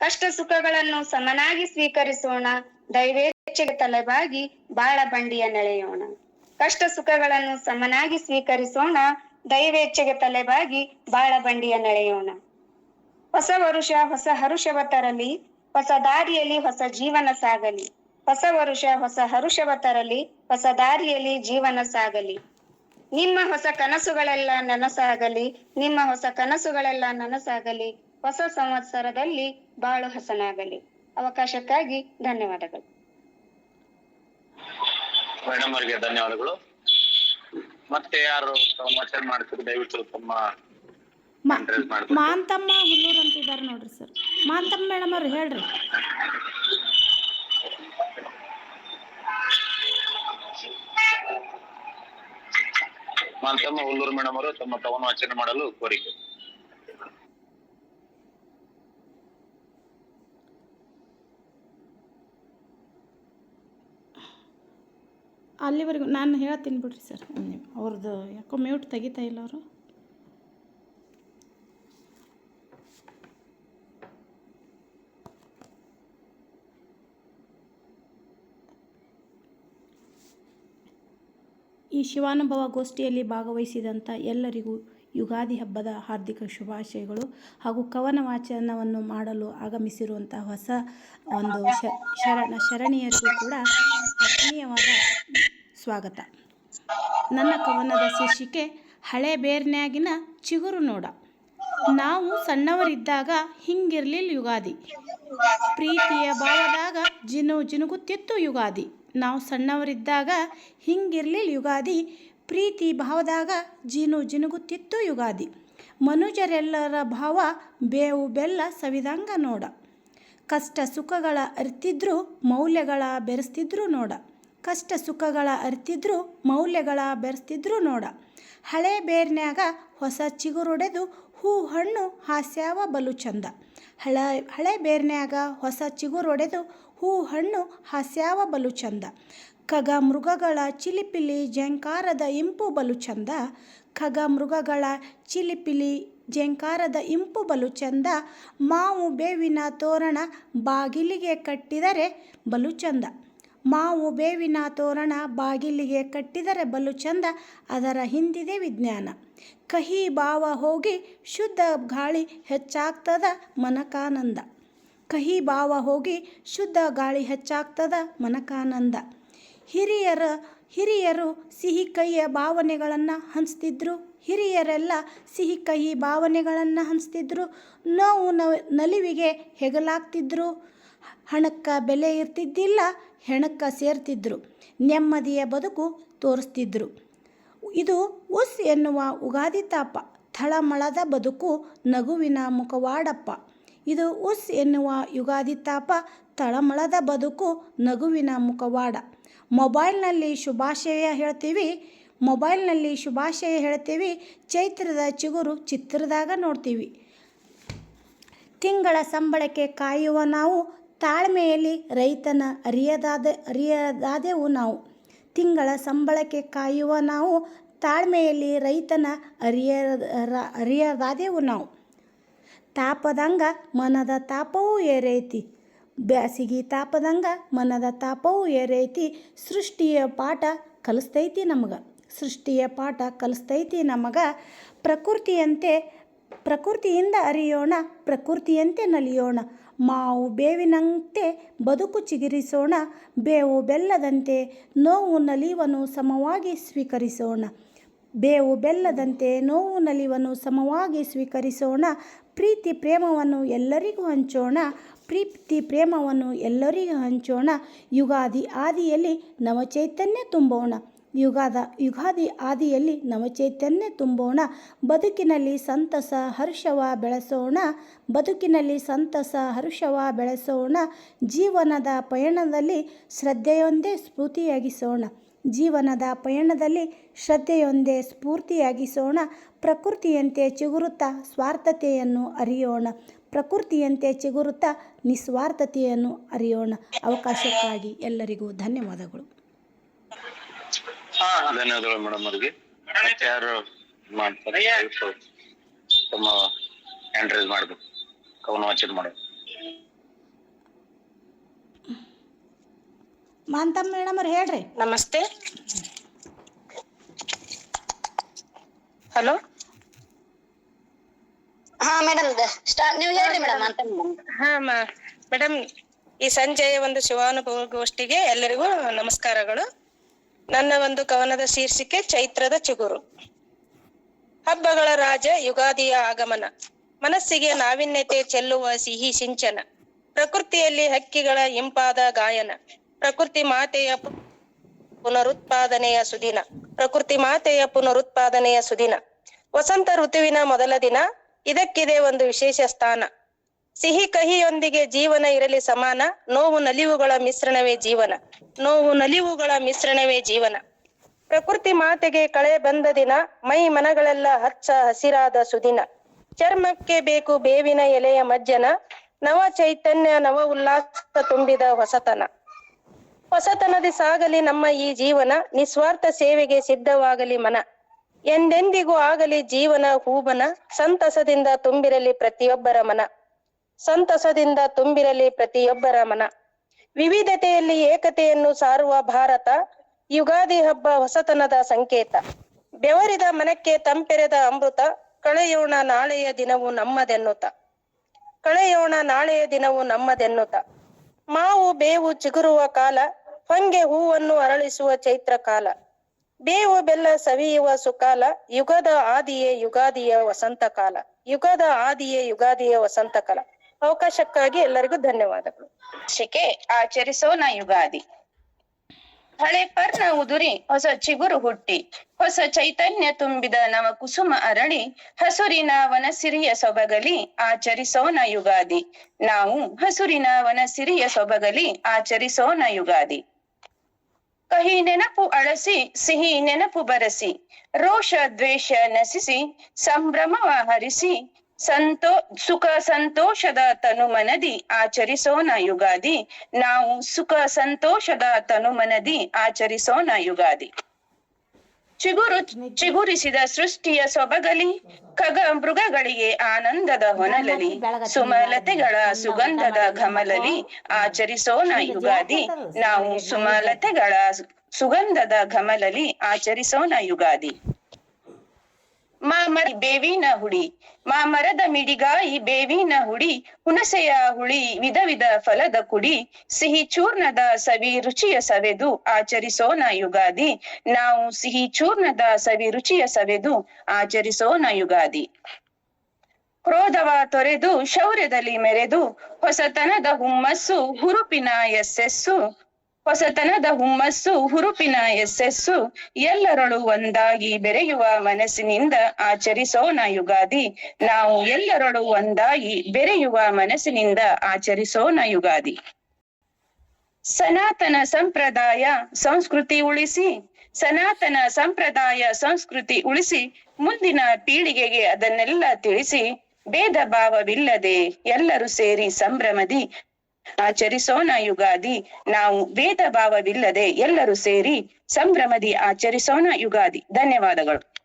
ಕಷ್ಟ ಸುಖಗಳನ್ನು ಸಮನಾಗಿ ಸ್ವೀಕರಿಸೋಣ. ದೈವೇಚ್ಛೆಗೆ ತಲೆಬಾಗಿ ಬಾಳ ಬಂಡಿಯ ನೆಳೆಯೋಣ. ಕಷ್ಟ ಸುಖಗಳನ್ನು ಸಮನಾಗಿ ಸ್ವೀಕರಿಸೋಣ. ದೈವೇಚ್ಛೆಗೆ ತಲೆಬಾಗಿ ಬಾಳ ಬಂಡಿಯ ನೆಳೆಯೋಣ. ಹೊಸ ವರುಷ, ಹೊಸ ಹರುಷವ ತರಲಿ ಹೊಸ ದಾರಿಯಲ್ಲಿ ಹೊಸ ಜೀವನ ಸಾಗಲಿ. ಹೊಸ ವರುಷ, ಹೊಸ ಹರುಷವ ತರಲಿ ಹೊಸ ದಾರಿಯಲ್ಲಿ ಜೀವನ ಸಾಗಲಿ. ನಿಮ್ಮ ಹೊಸ ಕನಸುಗಳೆಲ್ಲ ನನಸಾಗಲಿ. ನಿಮ್ಮ ಹೊಸ ಕನಸುಗಳೆಲ್ಲ ನನಸಾಗಲಿ. ಹೊಸ ಸಂವತ್ಸರದಲ್ಲಿ ಬಾಳು ಹಸನಾಗಲಿ. ಅವಕಾಶಕ್ಕಾಗಿ ಧನ್ಯವಾದಗಳು. ಮೇಡಮ್ ಅವರಿಗೆ ಧನ್ಯವಾದಗಳು. ಮತ್ತೆ ಯಾರು ಸಮಾಚಾರ ಮಾಡ್ತಾರೆ ದಯವಿಟ್ಟು ತಮ್ಮ ಮಾಂತಮ್ಮ ಹುಲ್ಲೂರ್ ಅಂತ ಇದಾರೆ ನೋಡ್ರಿ ಸರ್. ಮಾಂತಮ್ಮ ಮೇಡಮ್ ಅವ್ರು ಹೇಳ್ರಿ. ಮಾಂತಮ್ಮ ಹುಲ್ಲೂರು ಮೇಡಮ್ ಅವರು ತಮ್ಮ ಕವನ ಆಚರಣೆ ಮಾಡಲು ಕೋರಿಕೆ. ಅಲ್ಲಿವರೆಗೂ ನಾನು ಹೇಳ್ತೀನಿ ಬಿಡ್ರಿ ಸರ್ ಅವ್ರದ್ದು ಯಾಕೋ ಮ್ಯೂಟ್ ತೆಗಿತಾ ಇಲ್ಲ ಅವರು. ಈ ಶಿವಾನುಭವ ಗೋಷ್ಠಿಯಲ್ಲಿ ಭಾಗವಹಿಸಿದಂಥ ಎಲ್ಲರಿಗೂ ಯುಗಾದಿ ಹಬ್ಬದ ಹಾರ್ದಿಕ ಶುಭಾಶಯಗಳು ಹಾಗೂ ಕವನ ವಾಚನವನ್ನು ಮಾಡಲು ಆಗಮಿಸಿರುವಂಥ ಹೊಸ ಒಂದು ಶರಣ, ಶರಣಿಯರಿಗೂ ಕೂಡ ಆತ್ಮೀಯವಾದ ಸ್ವಾಗತ. ನನ್ನ ಕವನದ ಶೀರ್ಷಿಕೆ, ಹಳೆ ಬೇರ್ನ್ಯಾಗಿನ ಚಿಗುರು ನೋಡ. ನಾವು ಸಣ್ಣವರಿದ್ದಾಗ ಹಿಂಗಿರ್ಲಿಲ್ಲ ಯುಗಾದಿ. ಪ್ರೀತಿಯ ಭಾವದಾಗ ಜಿನು ಜಿನುಗುತ್ತಿತ್ತು ಯುಗಾದಿ. ನಾವು ಸಣ್ಣವರಿದ್ದಾಗ ಹಿಂಗಿರ್ಲಿಲ್ಲ ಯುಗಾದಿ. ಪ್ರೀತಿ ಭಾವದಾಗ ಜಿನು ಜಿನುಗುತ್ತಿತ್ತು ಯುಗಾದಿ. ಮನುಜರೆಲ್ಲರ ಭಾವ ಬೇವು ಬೆಲ್ಲ ಸವಿದಂಗ ನೋಡ. ಕಷ್ಟ ಸುಖಗಳ ಅರಿತಿದ್ರು ಮೌಲ್ಯಗಳ ಬೆರೆಸ್ತಿದ್ರು ನೋಡ. ಕಷ್ಟ ಸುಖಗಳ ಅರ್ತಿದ್ರು ಮೌಲ್ಯಗಳ ಬೆರೆಸ್ತಿದ್ರು ನೋಡ. ಹಳೆ ಬೇರ್ನ್ಯಾಗ ಹೊಸ ಚಿಗುರೊಡೆದು ಹೂ, ಹಣ್ಣು, ಹಾಸ್ಯಾವ ಬಲು ಚಂದ. ಹಳೆ ಹಳೆ ಬೇರ್ನ್ಯಾಗ ಹೊಸ ಚಿಗುರೊಡೆದು ಹೂ, ಹಣ್ಣು, ಹಾಸ್ಯಾವ ಬಲು ಚಂದ. ಖಗ ಮೃಗಗಳ ಚಿಲಿಪಿಲಿ ಜಂಕಾರದ ಇಂಪು ಬಲು ಚಂದ. ಖಗ ಮೃಗಗಳ ಚಿಲಿಪಿಲಿ ಜಂಕಾರದ ಇಂಪು ಬಲು ಚಂದ. ಮಾವು ಬೇವಿನ ತೋರಣ ಬಾಗಿಲಿಗೆ ಕಟ್ಟಿದರೆ ಬಲು ಚಂದ. ಮಾವು ಬೇವಿನ ತೋರಣ ಬಾಗಿಲಿಗೆ ಕಟ್ಟಿದರೆ ಬಲು ಚಂದ, ಅದರ ಹಿಂದಿದೆ ವಿಜ್ಞಾನ. ಕಹಿ ಭಾವ ಹೋಗಿ ಶುದ್ಧ ಗಾಳಿ ಹೆಚ್ಚಾಗ್ತದ ಮನಕಾನಂದ. ಕಹಿ ಭಾವ ಹೋಗಿ ಶುದ್ಧ ಗಾಳಿ ಹೆಚ್ಚಾಗ್ತದ ಮನಕಾನಂದ. ಹಿರಿಯರ, ಹಿರಿಯರು ಸಿಹಿ ಕಹಿಯ ಭಾವನೆಗಳನ್ನು ಹಂಚ್ತಿದ್ರು. ಹಿರಿಯರೆಲ್ಲ ಸಿಹಿ ಕಹಿ ಭಾವನೆಗಳನ್ನು ಹಂಚ್ತಿದ್ರು. ನೋವು ನಲಿವಿಗೆ ಹೆಗಲಾಗ್ತಿದ್ರು. ಹಣಕ್ಕೆ ಬೆಲೆ ಇರ್ತಿದ್ದಿಲ್ಲ, ಹೆಣಕ್ಕೆ ಸೇರ್ತಿದ್ರು. ನೆಮ್ಮದಿಯ ಬದುಕು ತೋರಿಸ್ತಿದ್ರು. ಇದು ಉಸ್ ಎನ್ನುವ ಉಗಾದಿ ತಾಪ, ಥಳಮಳದ ಬದುಕು ನಗುವಿನ ಮುಖವಾಡಪ್ಪ. ಇದು ಉಸ್ ಎನ್ನುವ ಯುಗಾದಿ ತಾಪ ತಳಮಳದ ಬದುಕು ನಗುವಿನ ಮುಖವಾಡ. ಮೊಬೈಲ್ನಲ್ಲಿ ಶುಭಾಶಯ ಹೇಳ್ತೀವಿ, ಮೊಬೈಲ್ನಲ್ಲಿ ಶುಭಾಶಯ ಹೇಳ್ತೀವಿ, ಚೈತ್ರದ ಚಿಗುರು ಚಿತ್ರದಾಗ ನೋಡ್ತೀವಿ. ತಿಂಗಳ ಸಂಬಳಕ್ಕೆ ಕಾಯುವ ನಾವು ತಾಳ್ಮೆಯಲ್ಲಿ ರೈತನ ಅರಿಯದಾದ, ಅರಿಯದಾದೆವು ನಾವು. ತಿಂಗಳ ಸಂಬಳಕ್ಕೆ ಕಾಯುವ ನಾವು, ತಾಳ್ಮೆಯಲ್ಲಿ ರೈತನ ಅರಿಯ ಅರಿಯದಾದೆವು ನಾವು. ತಾಪದಂಗ ಮನದ ತಾಪವೂ ಏರೈತಿ. ಬ್ಯಾಸಿಗೆ ತಾಪದಂಗ ಮನದ ತಾಪವೂ ಏರೈತಿ. ಸೃಷ್ಟಿಯ ಪಾಠ ಕಲಿಸ್ತೈತಿ ನಮಗೆ. ಸೃಷ್ಟಿಯ ಪಾಠ ಕಲಿಸ್ತೈತಿ ನಮಗೆ. ಪ್ರಕೃತಿಯಂತೆ, ಪ್ರಕೃತಿಯಿಂದ ಅರಿಯೋಣ, ಪ್ರಕೃತಿಯಂತೆ ನಲಿಯೋಣ. ಮಾವು ಬೇವಿನಂತೆ ಬದುಕು ಚಿಗುರಿಸೋಣ, ಬೇವು ಬೆಲ್ಲದಂತೆ ನೋವು ನಲಿವನ್ನು ಸಮವಾಗಿ ಸ್ವೀಕರಿಸೋಣ. ಬೇವು ಬೆಲ್ಲದಂತೆ ನೋವು ನಲಿವನ್ನು ಸಮವಾಗಿ ಸ್ವೀಕರಿಸೋಣ. ಪ್ರೀತಿ ಪ್ರೇಮವನ್ನು ಎಲ್ಲರಿಗೂ ಹಂಚೋಣ. ಪ್ರೀತಿ ಪ್ರೇಮವನ್ನು ಎಲ್ಲರಿಗೂ ಹಂಚೋಣ. ಯುಗಾದಿ ಆದಿಯಲ್ಲಿ ನವಚೈತನ್ಯ ತುಂಬೋಣ. ಯುಗಾದ ಯುಗಾದಿ ಆದಿಯಲ್ಲಿ ನವಚೈತನ್ಯ ತುಂಬೋಣ. ಬದುಕಿನಲ್ಲಿ ಸಂತಸ ಹರ್ಷವ ಬೆಳೆಸೋಣ. ಬದುಕಿನಲ್ಲಿ ಸಂತಸ ಹರ್ಷವ ಬೆಳೆಸೋಣ. ಜೀವನದ ಪಯಣದಲ್ಲಿ ಶ್ರದ್ಧೆಯೊಂದೇ ಸ್ಫೂರ್ತಿಯಾಗಿಸೋಣ. ಜೀವನದ ಪಯಣದಲ್ಲಿ ಶ್ರದ್ಧೆಯೊಂದೇ ಸ್ಫೂರ್ತಿಯಾಗಿಸೋಣ. ಪ್ರಕೃತಿಯಂತೆ ಚಿಗುರುತ್ತಾ ಸ್ವಾರ್ಥತೆಯನ್ನು ಅರಿಯೋಣ. ಪ್ರಕೃತಿಯಂತೆ ಚಿಗುರುತ್ತಾ ನಿಸ್ವಾರ್ಥತೆಯನ್ನು ಅರಿಯೋಣ. ಅವಕಾಶಕ್ಕಾಗಿ ಎಲ್ಲರಿಗೂ ಧನ್ಯವಾದಗಳು. ಧನ್ಯವಾದಗಳು ಮೇಡಮ್ ಅವರಿಗೆ. ಯಾರು ಮಾಡ್ತಾರೆ? ತಮ್ಮ ಹ್ಯಾಂಡ್ ರೈಸ್ ಮಾಡ್ಬೇಕು. ಕವನ ವಾಚನ ಮಾಡಬೇಕು. ಮಾಂತಮ್ಮ ಮೇಡಮ್ ಅವ್ರು ಹೇಳ್ರಿ. ನಮಸ್ತೆ. ಹಲೋ. ಹಾ ಮೇಡಮ್ ನೀವು ಹೇಳ್ರಿ ಮೇಡಮ್ ಹಾ ಮೇಡಮ್ ಈ ಸಂಜೆಯ ಒಂದು ಶಿವಾನುಭವ ಗೋಷ್ಠಿಗೆ ಎಲ್ಲರಿಗೂ ನಮಸ್ಕಾರಗಳು. ನನ್ನ ಒಂದು ಕವನದ ಶೀರ್ಷಿಕೆ ಚೈತ್ರದ ಚಿಗುರು. ಹಬ್ಬಗಳ ರಾಜ ಯುಗಾದಿಯ ಆಗಮನ. ಮನಸ್ಸಿಗೆ ನಾವಿನ್ಯತೆ ಚೆಲ್ಲುವ ಸಿಹಿ ಸಿಂಚನ. ಪ್ರಕೃತಿಯಲ್ಲಿ ಹಕ್ಕಿಗಳ ಇಂಪಾದ ಗಾಯನ. ಪ್ರಕೃತಿ ಮಾತೆಯ ಪುನರುತ್ಪಾದನೆಯ ಸುದಿನ. ಪ್ರಕೃತಿ ಮಾತೆಯ ಪುನರುತ್ಪಾದನೆಯ ಸುದಿನ. ವಸಂತ ಋತುವಿನ ಮೊದಲ ದಿನ. ಇದಕ್ಕಿದೆ ಒಂದು ವಿಶೇಷ ಸ್ಥಾನ. ಸಿಹಿ ಕಹಿಯೊಂದಿಗೆ ಜೀವನ ಇರಲಿ ಸಮಾನ, ನೋವು ನಲಿವುಗಳ ಮಿಶ್ರಣವೇ ಜೀವನ. ನೋವು ನಲಿವುಗಳ ಮಿಶ್ರಣವೇ ಜೀವನ. ಪ್ರಕೃತಿ ಮಾತೆಗೆ ಕಳೆ ಬಂದ ದಿನ, ಮೈ ಮನಗಳೆಲ್ಲ ಹಚ್ಚ ಹಸಿರಾದ ಸುದಿನ. ಚರ್ಮಕ್ಕೆ ಬೇಕು ಬೇವಿನ ಎಲೆಯ ಮಜ್ಜನ, ನವ ಚೈತನ್ಯ, ನವ ಉಲ್ಲಾಸ ತುಂಬಿದ ಹೊಸತನ. ಹೊಸತನದಿ ಸಾಗಲಿ ನಮ್ಮ ಈ ಜೀವನ, ನಿಸ್ವಾರ್ಥ ಸೇವೆಗೆ ಸಿದ್ಧವಾಗಲಿ ಮನ. ಎಂದೆಂದಿಗೂ ಆಗಲಿ ಜೀವನ ಹೂಬನ, ಸಂತಸದಿಂದ ತುಂಬಿರಲಿ ಪ್ರತಿಯೊಬ್ಬರ ಮನ. ಸಂತಸದಿಂದ ತುಂಬಿರಲಿ ಪ್ರತಿಯೊಬ್ಬರ ಮನ. ವಿವಿಧತೆಯಲ್ಲಿ ಏಕತೆಯನ್ನು ಸಾರುವ ಭಾರತ, ಯುಗಾದಿ ಹಬ್ಬ ಹೊಸತನದ ಸಂಕೇತ. ಬೆವರಿದ ಮನಕ್ಕೆ ತಂಪೆರೆದ ಅಮೃತ, ಕಳೆಯೋಣ ನಾಳೆಯ ದಿನವು ನಮ್ಮದೆನ್ನುತ ಕಳೆಯೋಣ ನಾಳೆಯ ದಿನವು ನಮ್ಮದೆನ್ನುತ ಮಾವು ಬೇವು ಚಿಗುರುವ ಕಾಲ, ಹೊಂಗೆ ಹೂವನ್ನು ಅರಳಿಸುವ ಚೈತ್ರ ಕಾಲ. ಬೇವು ಬೆಲ್ಲ ಸವಿಯುವ ಸುಕಾಲ, ಯುಗದ ಆದಿಯೇ ಯುಗಾದಿಯ ವಸಂತ ಕಾಲ ಯುಗದ ಆದಿಯೇ ಯುಗಾದಿಯ ವಸಂತ ಕಾಲ ಅವಕಾಶಕ್ಕಾಗಿ ಎಲ್ಲರಿಗೂ ಧನ್ಯವಾದಗಳು. ಶಿಕೆ ಆಚರಿಸೋಣ ಯುಗಾದಿ. ಹಳೆ ಪರ್ಣ ಉದುರಿ, ಹೊಸ ಚಿಗುರು ಹುಟ್ಟಿ. ಹೊಸ ಚೈತನ್ಯ ತುಂಬಿದ ನವ ಕುಸುಮ ಅರಳಿ. ಹಸುರಿನ ವನಸಿರಿಯ ಸೊಬಗಲಿ ಆಚರಿಸೋಣ ಯುಗಾದಿ. ನಾವು ಹಸುರಿನ ವನಸಿರಿಯ ಸೊಬಗಲಿ ಆಚರಿಸೋಣ ಯುಗಾದಿ. ಕಹಿ ನೆನಪು ಅಳಸಿ, ಸಿಹಿ ನೆನಪು ಬರಸಿ. ರೋಷ ದ್ವೇಷ ನಸಿಸಿ, ಸಂಭ್ರಮವ ಹರಿಸಿ. ಸಂತೋ ಸುಖ ಸಂತೋಷದ ತನುಮನದಿ ಆಚರಿಸೋಣ ಯುಗಾದಿ. ನಾವು ಸುಖ ಸಂತೋಷದ ತನುಮನದಿ ಆಚರಿಸೋಣ ಯುಗಾದಿ. ಚಿಗುರು ಚಿಗುರಿಸಿದ ಸೃಷ್ಟಿಯ ಸೊಬಗಲಿ ಖಗ ಮೃಗಗಳಿಗೆ ಆನಂದದ ಹೊನಲಲಿ, ಸುಮಲತೆಗಳ ಸುಗಂಧದ ಘಮಲಲಿ ಆಚರಿಸೋಣ ಯುಗಾದಿ. ನಾವು ಸುಮಲತೆಗಳ ಸುಗಂಧದ ಘಮಲಲಿ ಆಚರಿಸೋಣ ಯುಗಾದಿ. ಮಾಮರ ಬೇವಿನ ಹುಡಿ, ಮಾಮರದ ಮಿಡಿಗಾಯಿ ಬೇವಿನ ಹುಡಿ, ಹುಣಸೆಯ ಹುಳಿ ವಿಧ ವಿಧ ಫಲದ ಕುಡಿ, ಸಿಹಿ ಚೂರ್ಣದ ಸವಿ ರುಚಿಯ ಸವೆದು ಆಚರಿಸೋಣ ಯುಗಾದಿ. ನಾವು ಸಿಹಿ ಚೂರ್ಣದ ಸವಿ ರುಚಿಯ ಸವೆದು ಆಚರಿಸೋಣ ಯುಗಾದಿ. ಕ್ರೋಧವ ತೊರೆದು, ಶೌರ್ಯದಲ್ಲಿ ಮೆರೆದು, ಹೊಸತನದ ಹುಮ್ಮಸ್ಸು, ಹುರುಪಿನ ಯಶಸ್ಸು ಹೊಸತನದ ಹುಮ್ಮಸ್ಸು, ಹುರುಪಿನ ಯಶಸ್ಸು ಎಲ್ಲರಳು ಒಂದಾಗಿ ಬೆರೆಯುವ ಮನಸ್ಸಿನಿಂದ ಆಚರಿಸೋಣ ಯುಗಾದಿ. ನಾವು ಎಲ್ಲರಳು ಒಂದಾಗಿ ಬೆರೆಯುವ ಮನಸ್ಸಿನಿಂದ ಆಚರಿಸೋಣ ಯುಗಾದಿ. ಸನಾತನ ಸಂಪ್ರದಾಯ ಸಂಸ್ಕೃತಿ ಉಳಿಸಿ, ಸನಾತನ ಸಂಪ್ರದಾಯ ಸಂಸ್ಕೃತಿ ಉಳಿಸಿ, ಮುಂದಿನ ಪೀಳಿಗೆಗೆ ಅದನ್ನೆಲ್ಲ ತಿಳಿಸಿ ಭೇದ ಭಾವವಿಲ್ಲದೆ ಎಲ್ಲರೂ ಸೇರಿ ಸಂಭ್ರಮದಿ ಆಚರಿಸೋಣ ಯುಗಾದಿ. ನಾವು ಭೇದ ಭಾವವಿಲ್ಲದೆ ಎಲ್ಲರೂ ಸೇರಿ ಸಂಭ್ರಮದಿ ಆಚರಿಸೋಣ ಯುಗಾದಿ. ಧನ್ಯವಾದಗಳು.